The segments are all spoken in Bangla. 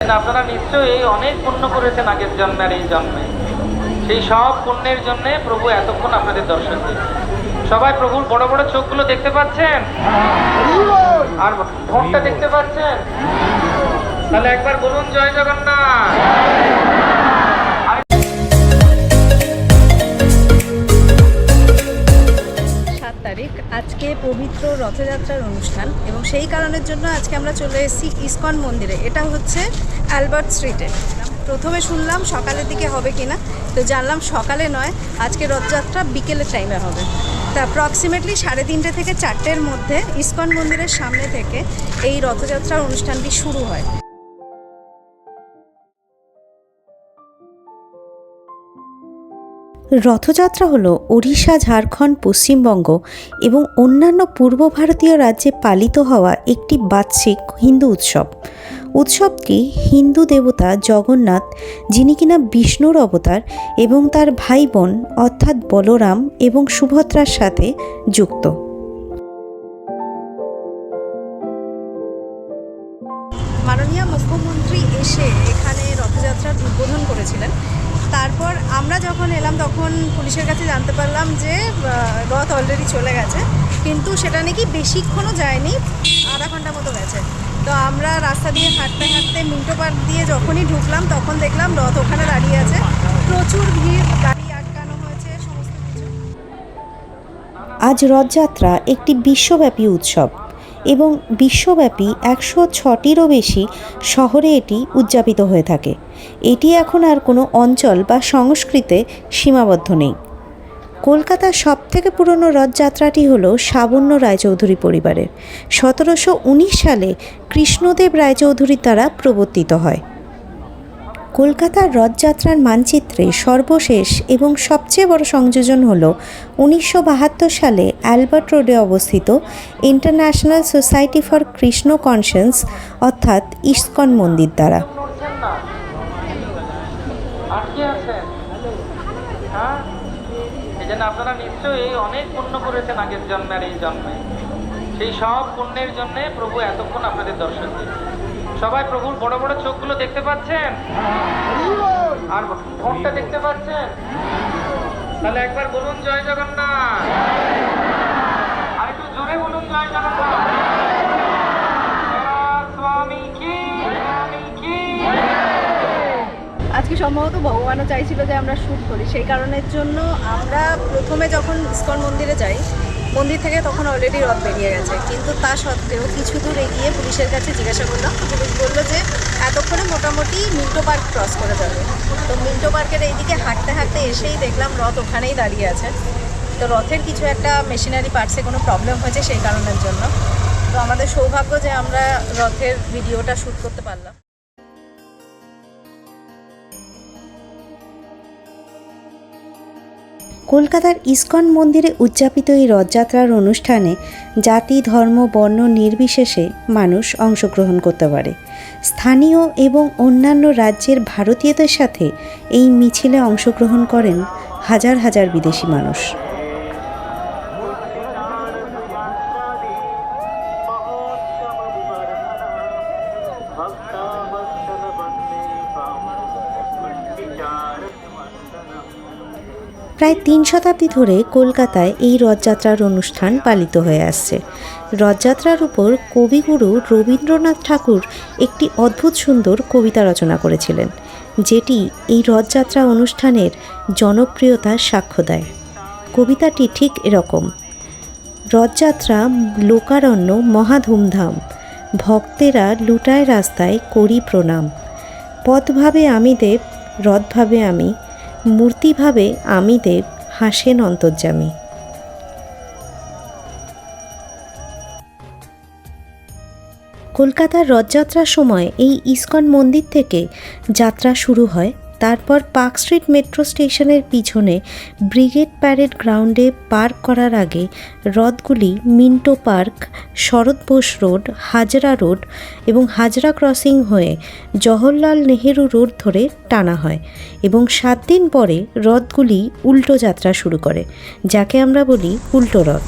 আপনারা নিশ্চয়ই অনেক পুণ্য করেছেন আগের জন্মে আর এই জন্মে। সেই সব পুণ্যের জন্য প্রভু এতক্ষণ আপনাদের দর্শন দিয়েছে সবাই প্রভুর বড় বড় চোখগুলো দেখতে পাচ্ছেন? আর ভোটটা দেখতে পাচ্ছেন? তাহলে একবার বলুন, জয় জগন্নাথ। তারিখ, আজকে পবিত্র রথযাত্রার অনুষ্ঠান এবং সেই কারণের জন্য আজকে আমরা চলে এসেছি ইসকন মন্দিরে। এটা হচ্ছে অ্যালবার্ট স্ট্রিটে প্রথমে শুনলাম সকালের দিকে হবে কিনা, তো জানলাম সকালে নয়, আজকে রথযাত্রা বিকেলের টাইমে হবে। তা অ্যাপ্রক্সিমেটলি সাড়ে তিনটে থেকে চারটের মধ্যে ইসকন মন্দিরের সামনে থেকে এই রথযাত্রার অনুষ্ঠানটি শুরু হয়। রথযাত্রা হলো ওড়িশা, ঝাড়খণ্ড, পশ্চিমবঙ্গ এবং অন্যান্য পূর্ব ভারতীয় রাজ্যে পালিত হওয়া একটি বার্ষিক হিন্দু উৎসব। উৎসবটি হিন্দু দেবতা জগন্নাথ, যিনি কিনা বিষ্ণুর অবতার এবং তার ভাই বোন অর্থাৎ বলরাম এবং সুভদ্রার সাথে যুক্ত। মাননীয় মুখ্যমন্ত্রী এসে এখানে রথযাত্রার উদ্বোধন করেছিলেন। তারপর আমরা যখন এলাম, তখন পুলিশের কাছে জানতে পারলাম যে রথ অলরেডি চলে গেছে। কিন্তু সেটা নাকি বেশিক্ষণও যায়নি, আধা ঘণ্টা মতো গেছে। তো আমরা রাস্তা দিয়ে হাঁটতে হাঁটতে মিন্টো পার্ক দিয়ে যখনই ঢুকলাম, তখন দেখলাম রথ ওখানে দাঁড়িয়ে আছে। প্রচুর ভিড়, গাড়ি আটকানো হয়েছে, সমস্ত কিছু। আজ রথযাত্রা একটি বিশ্বব্যাপী উৎসব এবং বিশ্বব্যাপী একশো ছটিরও বেশি শহরে এটি উদযাপিত হয়ে থাকে। এটি এখন আর কোনো অঞ্চল বা সংস্কৃতে সীমাবদ্ধ নেই। কলকাতার সবথেকে পুরনো রথযাত্রাটি হল সাবন্য রায়চৌধুরী পরিবারের। সতেরোশো উনিশ সালে কৃষ্ণদেব রায়চৌধুরীর দ্বারা প্রবর্তিত হয়। কলকাতার রথযাত্রার মানচিত্রে সর্বশেষ এবং সবচেয়ে বড় সংযোজন হল উনিশশো বাহাত্তর সালে অ্যালবার্ট রোডে অবস্থিত international society for Krishna consciousness অর্থাৎ ইস্কন মন্দির দ্বারা। আটকে আছেন? হ্যাঁ? এই জন্য আপনারা নিশ্চয়ই অনেক পুণ্য করেছেন আগের জন্মে আর এই জন্মে। সেই সব পুণ্যের জন্য প্রভু এতক্ষণ আপনাদের দর্শন দিয়েছে সবাই প্রভুর বড় বড় চোখগুলো দেখতে পাচ্ছেন? আর ঠোঁটটা দেখতে পাচ্ছেন? তাহলে একবার বলুন, জয় জগন্নাথ। আর একটু জোরে বলুন, জয় জগন্নাথ। সম্ভবত ভগবানও চাইছিল যে আমরা শ্যুট করি। সেই কারণের জন্য আমরা প্রথমে যখন ইস্কন মন্দিরে যাই, মন্দির থেকে তখন অলরেডি রথ বেরিয়ে গেছে। কিন্তু তা সত্ত্বেও কিছু দূর এগিয়ে পুলিশের কাছে জিজ্ঞাসা করলাম। পুলিশ বলল যে, এতক্ষণে মোটামুটি মিন্টো পার্ক ক্রস করে যাবে। তো মিন্টো পার্কের এইদিকে হাঁটতে হাঁটতে এসেই দেখলাম রথ ওখানেই দাঁড়িয়ে আছে। তো রথের কিছু একটা মেশিনারি পার্টসে কোনো প্রবলেম হয়েছে সেই কারণের জন্য। তো আমাদের সৌভাগ্য যে আমরা রথের ভিডিওটা শ্যুট করতে পারলাম। কলকাতার ইস্কন মন্দিরে উদযাপিত এই রথযাত্রার অনুষ্ঠানে জাতি, ধর্ম, বর্ণ নির্বিশেষে মানুষ অংশগ্রহণ করতে পারে। স্থানীয় এবং অন্যান্য রাজ্যের ভারতীয়দের সাথে এই মিছিলে অংশগ্রহণ করেন হাজার হাজার বিদেশি মানুষ। প্রায় তিন শতাব্দী ধরে কলকাতায় এই রথযাত্রার অনুষ্ঠান পালিত হয়ে আসছে। রথযাত্রার উপর কবিগুরু রবীন্দ্রনাথ ঠাকুর একটি অদ্ভুত সুন্দর কবিতা রচনা করেছিলেন, যেটি এই রথযাত্রা অনুষ্ঠানের জনপ্রিয়তার সাক্ষ্য দেয়। কবিতাটি ঠিক এরকম, রথযাত্রা লোকারণ্য মহাধুমধাম, ভক্তেরা লুটায় রাস্তায় করি প্রণাম। পথভাবে আমি দেব, রথভাবে আমি মূর্তিভাবে আমি দেব হাসেন অন্তর্যামী। কলকাতার রথযাত্রার সময় এই ইস্কন মন্দির থেকে যাত্রা শুরু হয় তারপর পার্ক স্ট্রিট মেট্রো স্টেশনের পিছনে ব্রিগেড প্যারেড গ্রাউন্ডে পার্ক করার আগে রথগুলি Minto park, Sarat Bose road, Hazra road এবং হাজরা ক্রসিং হয়ে জওহরলাল নেহেরু রোড ধরে টানা হয় এবং সাত দিন পরে রথগুলি উল্টো যাত্রা শুরু করে, যাকে আমরা বলি উল্টো রথ।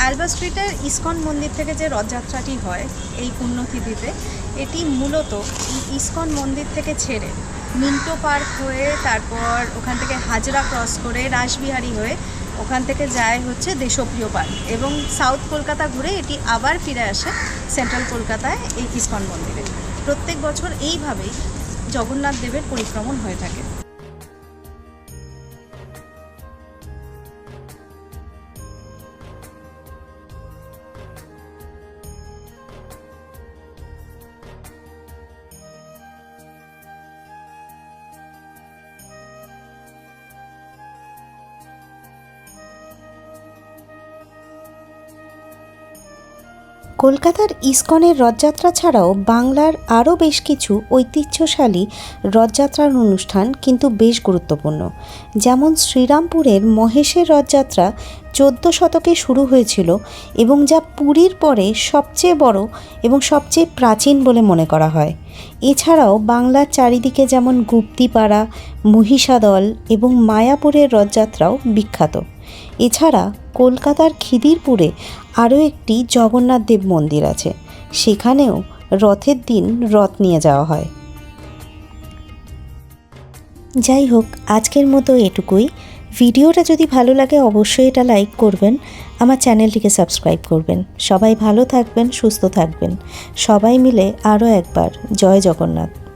অ্যালবা স্ট্রিটের ইসকন মন্দির থেকে যে রথযাত্রাটি হয় এই পুণ্যতিথিতে, এটি মূলত ইসকন মন্দির থেকে ছেড়ে মিন্টো পার্ক হয়ে তারপর ওখান থেকে হাজরা ক্রস করে রাসবিহারি হয়ে ওখান থেকে যায় হচ্ছে দেশপ্রিয় পার্ক এবং সাউথ কলকাতা ঘুরে এটি আবার ফিরে আসে সেন্ট্রাল কলকাতায় এই ইস্কন মন্দিরে। প্রত্যেক বছর এইভাবেই জগন্নাথ দেবের পরিক্রমণ হয়ে থাকে। কলকাতার ইস্কনের রথযাত্রা ছাড়াও বাংলার আরও বেশ কিছু ঐতিহ্যশালী রথযাত্রার অনুষ্ঠান কিন্তু বেশ গুরুত্বপূর্ণ। যেমন শ্রীরামপুরের মহেশের রথযাত্রা চোদ্দ শতকে শুরু হয়েছিল এবং যা পুরীর পরে সবচেয়ে বড় এবং সবচেয়ে প্রাচীন বলে মনে করা হয়। এছাড়াও বাংলার চারিদিকে যেমন গুপ্তিপাড়া, মহিষাদল এবং মায়াপুরের রথযাত্রাও বিখ্যাত। এছাড়া কলকাতার খিদিরপুরে আরও একটি জগন্নাথ দেব মন্দির আছে। সেখানেও রথের দিন রথ নিয়ে যাওয়া হয়। যাই হোক, আজকের মতো এটুকুই। ভিডিওটা যদি ভালো লাগে, অবশ্যই এটা লাইক করবেন। আমার চ্যানেলটিকে সাবস্ক্রাইব করবেন। সবাই ভালো থাকবেন, সুস্থ থাকবেন। সবাই মিলে আরও একবার জয় জগন্নাথ।